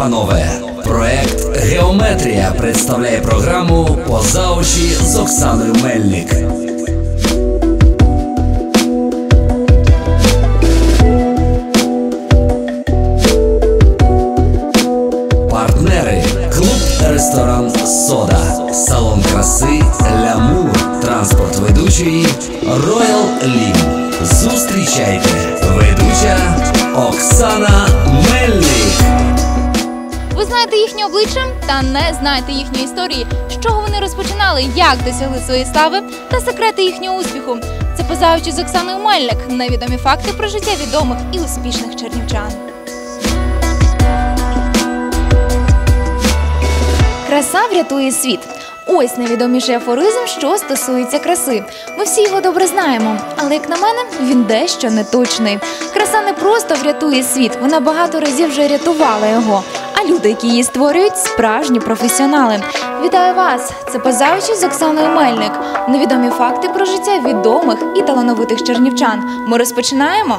панове! Проект Геометрія представляє програму «Поза очі» з Оксаною Мельник. Партнери клуб ресторан Сода, салон краси Лямур, транспорт ведучої Роял Лім. Зустрічайте ведуча Оксана знаєте їхнє обличчя та не знаєте їхньої історії, з чого вони розпочинали, як досягли своєї слави та секрети їхнього успіху. Це позаючи з Оксаною Мельник. Невідомі факти про життя відомих і успішних чернівчан. Краса врятує світ. Ось найвідоміший афоризм, що стосується краси. Ми всі його добре знаємо, але як на мене, він дещо неточний. Краса не просто врятує світ, вона багато разів вже рятувала його. А люди, які її створюють, справжні професіонали. Вітаю вас! Це позавчі з Оксаною Мельник. Невідомі факти про життя відомих і талановитих чернівчан. Ми розпочинаємо.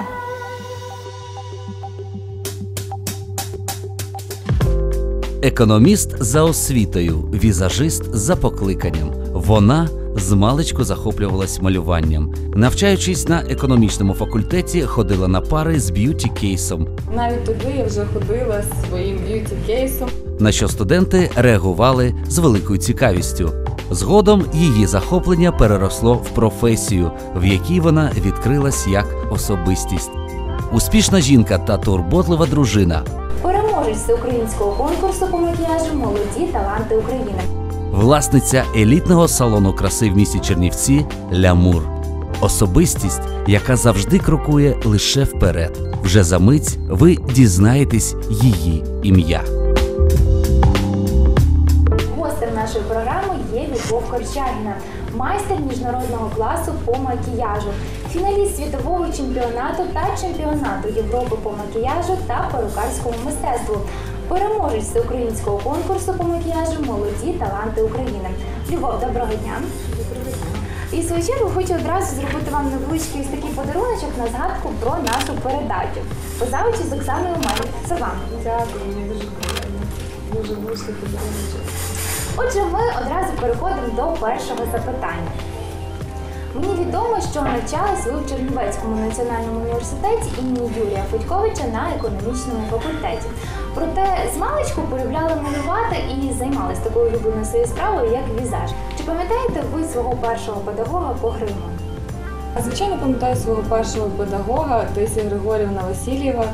Економіст за освітою, візажист за покликанням. Вона змалечку захоплювалась малюванням. Навчаючись на економічному факультеті, ходила на пари з б'юті кейсом, Навіть туди я вже ходила зі своїм б'юті кейсом. на що студенти реагували з великою цікавістю. Згодом її захоплення переросло в професію, в якій вона відкрилась як особистість. Успішна жінка та турботлива дружина. Переможець всеукраїнського конкурсу по макіяжу Молоді таланти України. власниця елітного салону краси в місті Чернівці Лямур. Особистість, яка завжди крокує лише вперед. Вже за мить ви дізнаєтесь її ім'я. Гостем нашої програми є Любов Корчагіна, майстер міжнародного класу по макіяжу, фіналіст світового чемпіонату та чемпіонату Європи по макіяжу та перукарському мистецтву. Переможець всеукраїнського конкурсу по макіяжу Молоді таланти України. Любов, доброго дня. І в свою чергу хочу одразу зробити вам невеличкий ось такий подаруночок на згадку про нашу передачу. Позавичі з Оксаною Мельник. Це вам. Дякую, мені дуже приємно. Дуже вийшли подарунок. Отже, ми одразу переходимо до першого запитання. Мені відомо, що навчалась ви в Чернівецькому національному університеті імені Юрія Федьковича на економічному факультеті. Проте з маличку полюбляли малювати і займалися такою улюбленою своєю справою, як візаж. Чи пам'ятаєте ви свого першого педагога по гриму? Звичайно пам'ятаю свого першого педагога Таїсія Григорівна Васильєва.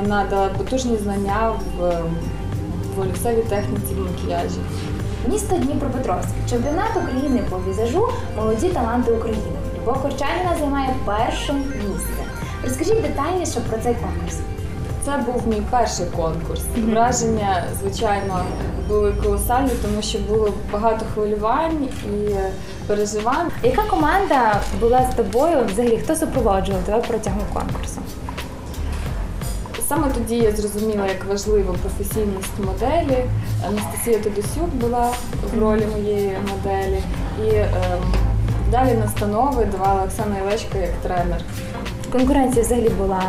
Вона дала потужні знання в, в олівцевій техніці в макіяжі. Місто Дніпропетровськ, чемпіонат України по візажу Молоді таланти України. Любов Корчагіна займає перше місце. Розкажіть детальніше про цей конкурс. Це був мій перший конкурс. Враження, звичайно, були колосальні, тому що було багато хвилювань і переживань. Яка команда була з тобою? Взагалі, хто супроводжував тебе протягом конкурсу? Саме тоді я зрозуміла, як важлива професійність моделі. Анастасія Тодосюк була в ролі моєї моделі, і ем, далі настанови давала Оксана Ілечко як тренер. Конкуренція взагалі була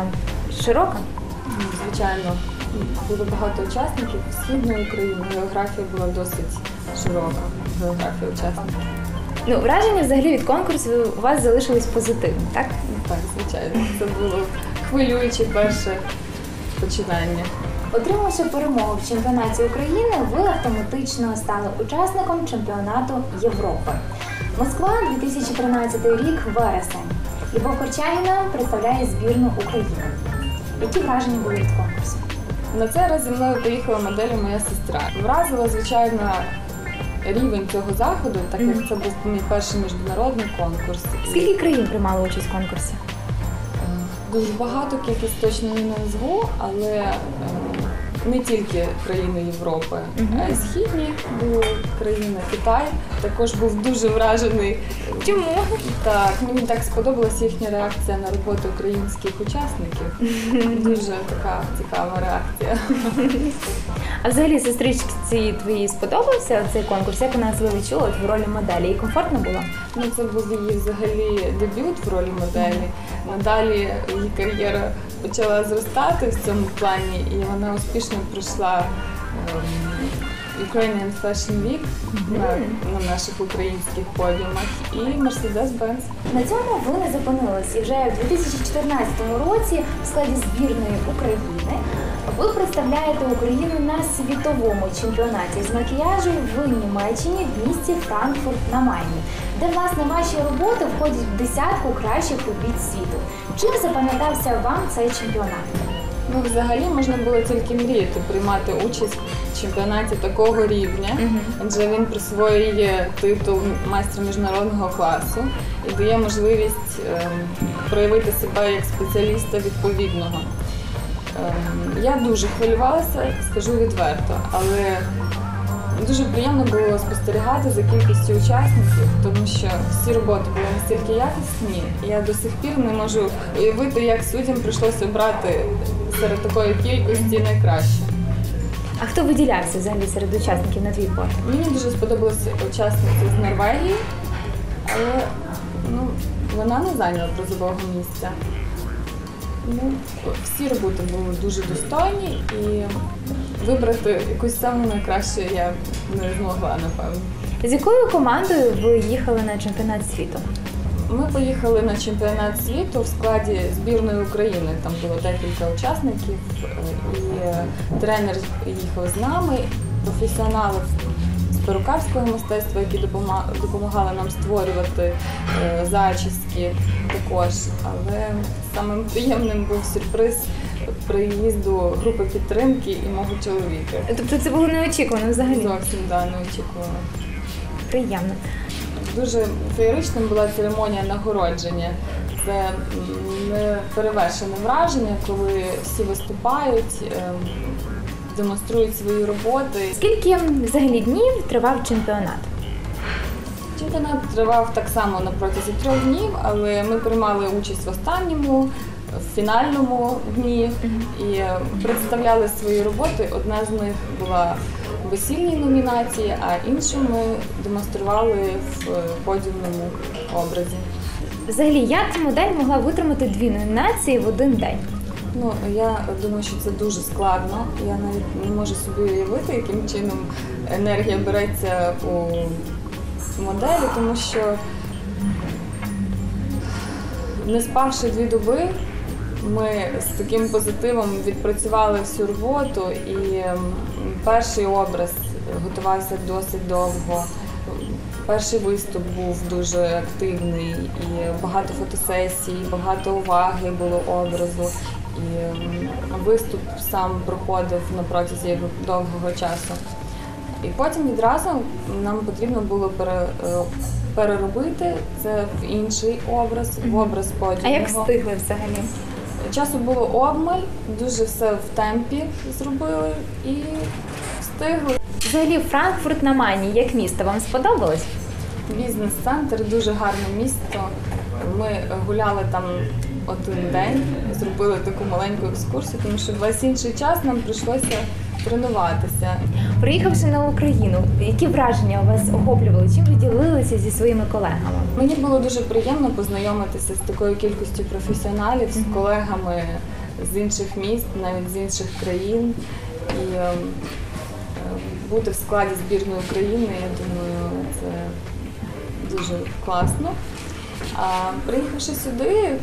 широка. Звичайно, було багато учасників східної України. Географія була досить широка. Географія учасників. Ну, враження взагалі від конкурсу у вас залишились позитивні, так? Так, звичайно, це було хвилююче перше починання. Отримавши перемогу в чемпіонаті України, ви автоматично стали учасником чемпіонату Європи. Москва 2013 рік, вересень. Любов Корчагіна представляє збірну України. Які враження були від конкурсу? На цей раз зі мною поїхала моделі моя сестра. Вразила, звичайно, рівень цього заходу, так як це був мій перший міжнародний конкурс. Скільки країн приймали участь в конкурсі? Дуже багато кількість точно не назву, але е, не тільки країни Європи, а й східні були країни. Китай також був дуже вражений. Чому? Так, мені так сподобалася їхня реакція на роботу українських учасників. Дуже така цікава реакція. А взагалі сестричці твоїй сподобався цей конкурс? Як вона себе відчула от в ролі моделі? Їй комфортно було? Ну, це був її взагалі дебют в ролі моделі. Надалі її кар'єра почала зростати в цьому плані, і вона успішно пройшла ем, Ukrainian Fashion Week на, на наших українських подіумах і Mercedes-Benz. На цьому ви не зупинились. І вже в 2014 році в складі збірної України ви представляєте Україну на світовому чемпіонаті з макіяжу в Німеччині в місті Франкфурт на Майні, де власне ваші роботи входять в десятку кращих робіт світу. Чим запам'ятався вам цей чемпіонат? Ну, взагалі можна було тільки мріяти приймати участь в чемпіонаті такого рівня, адже він присвоює титул майстра міжнародного класу і дає можливість ем, проявити себе як спеціаліста відповідного. Ем, я дуже хвилювалася, скажу відверто, але дуже приємно було спостерігати за кількістю учасників, тому що всі роботи були настільки якісні, і я до сих пір не можу уявити, як суддям прийшлося обрати серед такої кількості найкраще. А хто виділявся взагалі серед учасників на твій погляд? Мені дуже сподобалася учасниця з Норвегії, але ну, вона не зайняла призового місця. Ну, всі роботи були дуже достойні і вибрати якусь саму найкращу я не змогла, напевно. З якою командою ви їхали на чемпіонат світу? Ми поїхали на чемпіонат світу в складі збірної України. Там було декілька учасників, е, і е, тренер їхав з нами, професіонали перукарського мистецтва, які допомагали нам створювати е, зачіски також. Але самим приємним був сюрприз приїзду групи підтримки і мого чоловіка. Тобто це було неочікувано взагалі. Зовсім да, не очікувала. Приємно. Дуже феєричним була церемонія нагородження. Це м, неперевершене враження, коли всі виступають, ем, демонструють свої роботи. Скільки взагалі днів тривав чемпіонат? Чемпіонат тривав так само на протязі трьох днів, але ми приймали участь в останньому, в фінальному дні і представляли свої роботи. Одна з них була в весільній номінації, а іншу ми демонстрували в подіумному образі. Взагалі, як модель могла витримати дві номінації в один день? Ну я думаю, що це дуже складно. Я навіть не можу собі уявити, яким чином енергія береться у моделі, тому що не спавши дві доби, ми з таким позитивом відпрацювали всю роботу, і перший образ готувався досить довго. Перший виступ був дуже активний, і багато фотосесій, багато уваги було образу. І ем, виступ сам проходив на протязі довгого часу. І потім відразу нам потрібно було пере, е, переробити це в інший образ, в образ А як встигли взагалі? Часу було обмаль, дуже все в темпі зробили і встигли. Взагалі, Франкфурт на Майні, як місто, вам сподобалось? Бізнес-центр дуже гарне місто. Ми гуляли там один день, зробили таку маленьку екскурсію, тому що весь інший час нам прийшлося тренуватися. Приїхавши на Україну, які враження у вас охоплювали? Чим ви ділилися зі своїми колегами? Мені було дуже приємно познайомитися з такою кількістю професіоналів, з колегами з інших міст, навіть з інших країн. І ем, е, бути в складі збірної України, я думаю, це дуже класно. А приїхавши сюди,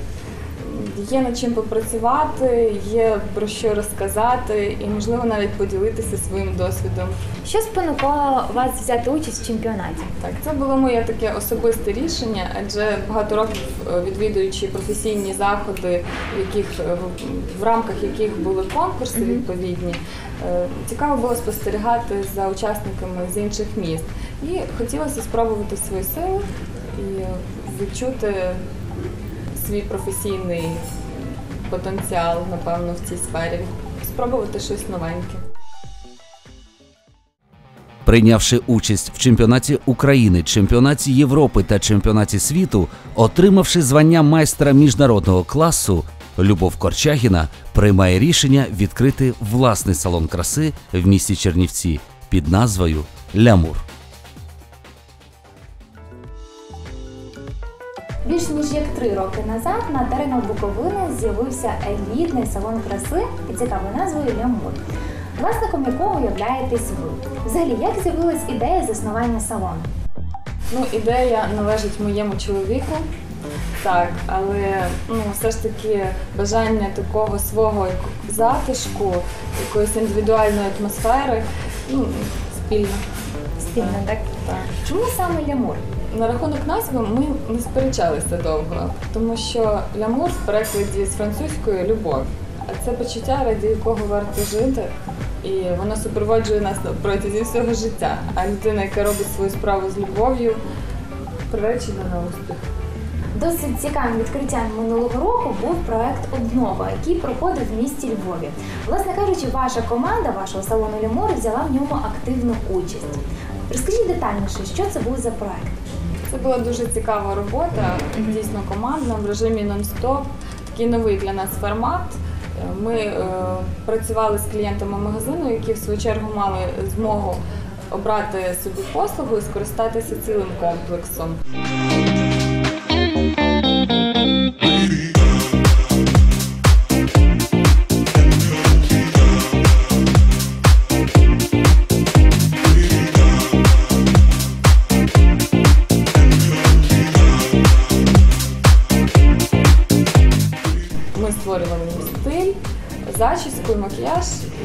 є над чим попрацювати, є про що розказати і, можливо, навіть поділитися своїм досвідом. Що спонукало вас взяти участь в чемпіонаті? Так, це було моє таке особисте рішення, адже багато років е, відвідуючи професійні заходи, в яких е, в- рамках яких були конкурси відповідні, е, цікаво було спостерігати за учасниками з інших міст. І хотілося спробувати свої сили і відчути свій професійний потенціал, напевно, в цій сфері, спробувати щось новеньке. Прийнявши участь в чемпіонаті України, чемпіонаті Європи та чемпіонаті світу, отримавши звання майстра міжнародного класу, Любов Корчагіна приймає рішення відкрити власний салон краси в місті Чернівці під назвою Лямур. Три роки назад на теренах Буковини з'явився елітний салон краси під цікавою назвою Лямур. власником якого являєтесь ви. Взагалі, як з'явилась ідея заснування салону? Ну, ідея належить моєму чоловіку. Так, але ну, все ж таки бажання такого свого затишку, якоїсь індивідуальної атмосфери, ну, спільно. Спільно, так? Так. Чому саме лямур? На рахунок назви ми не сперечалися довго, тому що лямур в перекладі з французької любов. А це почуття, раді якого варто жити, і воно супроводжує нас на протязі всього життя. А людина, яка робить свою справу з любов'ю, приречена на успіх. Досить цікавим відкриттям минулого року був проект Обнова, який проходив в місті Львові. Власне кажучи, ваша команда вашого салону Лямор взяла в ньому активну участь. Розкажіть детальніше, що це був за проект? Це була дуже цікава робота, дійсно командна в режимі нон-стоп. Такий новий для нас формат. Ми е, працювали з клієнтами магазину, які в свою чергу мали змогу обрати собі послугу і скористатися цілим комплексом.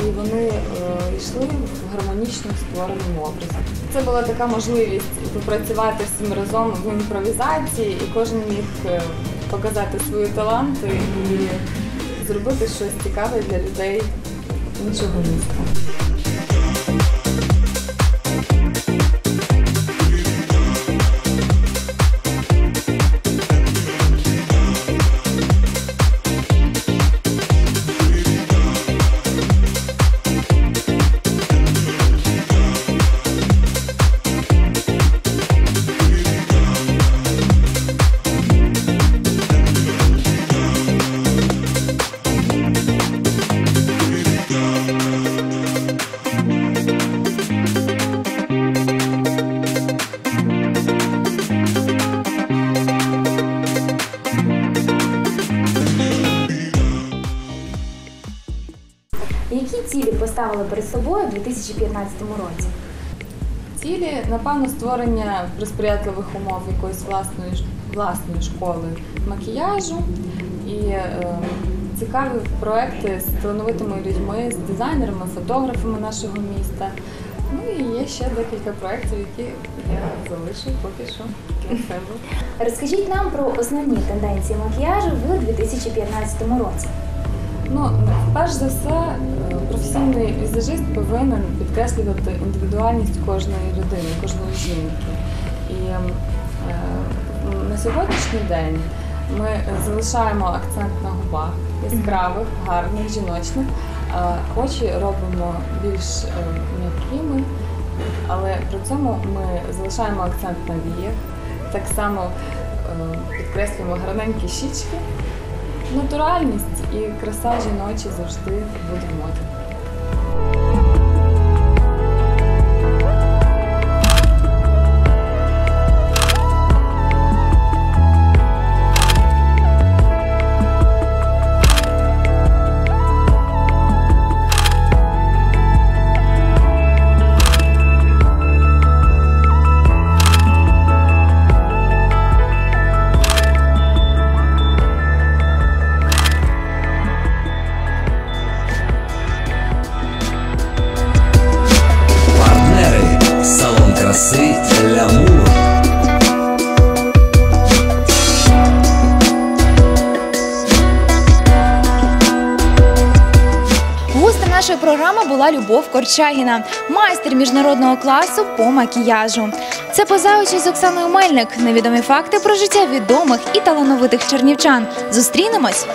І вони е, йшли в гармонічно створеному образі. Це була така можливість попрацювати всім разом в імпровізації, і кожен міг е, показати свої таланти і зробити щось цікаве для людей іншого міста. Які цілі поставили перед собою у 2015 році? Цілі, напевно, створення при сприятливих умов якоїсь власної власної школи макіяжу і е, цікаві проекти з талановитими людьми, з дизайнерами, фотографами нашого міста. Ну і є ще декілька проєктів, які я залишу поки що для себе. Розкажіть нам про основні тенденції макіяжу в 2015 році. Ну, перш за все, професійний візажист повинен підкреслювати індивідуальність кожної людини, кожної жінки. І е, на сьогоднішній день ми залишаємо акцент на губах яскравих, гарних, жіночних. а Очі робимо більш е, м'якими, але при цьому ми залишаємо акцент на віях. Так само е, підкреслюємо гарненькі щічки. Натуральність і краса жіночі завжди буде в моді. Любов Корчагіна, майстер міжнародного класу по макіяжу. Це позаючі з Оксаною Мельник. Невідомі факти про життя відомих і талановитих чернівчан. Зустрінемось!